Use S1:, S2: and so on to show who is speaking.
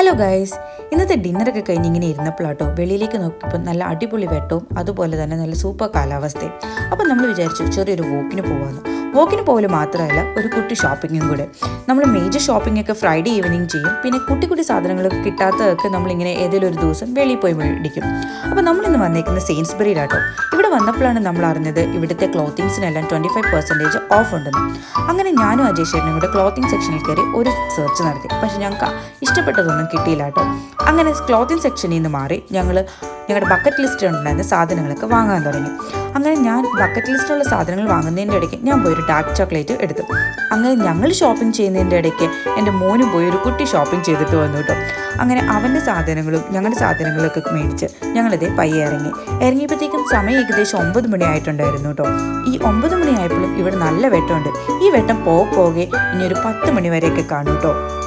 S1: Hello guys ഇന്നത്തെ ഡിന്നറൊക്കെ കഴിഞ്ഞ് ഇങ്ങനെ ഇരുന്നപ്പോഴാട്ടോ വെളിയിലേക്ക് നോക്കിയപ്പോൾ നല്ല അടിപൊളി വെട്ടവും അതുപോലെ തന്നെ നല്ല സൂപ്പർ കാലാവസ്ഥയും. അപ്പോൾ നമ്മൾ വിചാരിച്ചു ചെറിയൊരു വോക്കിന് പോകാമെന്ന് വോക്കിന് പോകൽ മാത്രമല്ല ഒരു കുട്ടി ഷോപ്പിങ്ങും കൂടെ. നമ്മൾ മേജർ ഷോപ്പിംഗ് ഒക്കെ ഫ്രൈഡേ ഈവനിങ് ചെയ്യും. പിന്നെ കുട്ടി കുട്ടി സാധനങ്ങൾ കിട്ടാത്തതൊക്കെ നമ്മളിങ്ങനെ ഏതെങ്കിലും ഒരു ദിവസം വെളിയിൽ പോയി മേടിക്കും. അപ്പോൾ നമ്മളിന്ന് വന്നേക്കുന്നത് സെയിൻസ്ബറിയിലാട്ടോ ഇവിടെ വന്നപ്പോഴാണ് നമ്മൾ അറിഞ്ഞത് ഇവിടുത്തെ ക്ലോത്തിങ്സിനെല്ലാം ട്വന്റി ഫൈവ് പെർസെന്റേജ് ഓഫ് ഉണ്ടെന്ന്. അങ്ങനെ ഞാനും അജയ് ചേട്ടനും കൂടെ ക്ലോത്തിങ് സെക്ഷനിൽ കയറി ഒരു സെർച്ച് നടത്തി. പക്ഷേ ഞങ്ങൾക്ക് ഇഷ്ടപ്പെട്ടതൊന്നും കിട്ടിയില്ല കേട്ടോ. അങ്ങനെ ക്ലോത്തിങ് സെക്ഷനിൽ നിന്ന് മാറി ഞങ്ങൾ ഞങ്ങളുടെ ബക്കറ്റ് ലിസ്റ്റ് ഉണ്ടായിരുന്ന സാധനങ്ങളൊക്കെ വാങ്ങാൻ തുടങ്ങി. അങ്ങനെ ഞാൻ ബക്കറ്റ് ലിസ്റ്റിലുള്ള സാധനങ്ങൾ വാങ്ങുന്നതിന്റെ ഇടയ്ക്ക് ഞാൻ പോയി ഒരു ഡാർക്ക് ചോക്ലേറ്റ് എടുത്തു. അങ്ങനെ ഞങ്ങൾ ഷോപ്പിംഗ് ചെയ്യുന്നതിന്റെ ഇടയ്ക്ക് എന്റെ മോനും പോയി ഒരു കുട്ടി ഷോപ്പിംഗ് ചെയ്തിട്ട് വന്നു കേട്ടോ. അങ്ങനെ അവന്റെ സാധനങ്ങളും ഞങ്ങളുടെ സാധനങ്ങളൊക്കെ മേടിച്ച് ഞങ്ങളിതേ പയ്യെ ഇറങ്ങി. ഇറങ്ങിയപ്പോഴത്തേക്കും സമയം ഏകദേശം ഒമ്പത് മണി ആയിട്ടുണ്ടായിരുന്നു കേട്ടോ. ഈ ഒമ്പത് മണി ആയപ്പോഴും ഇവിടെ നല്ല വെട്ടമുണ്ട്. ഈ വെട്ടം പോകെ പോകെ ഇനി ഒരു പത്ത് മണി വരെയൊക്കെ കാണും കേട്ടോ.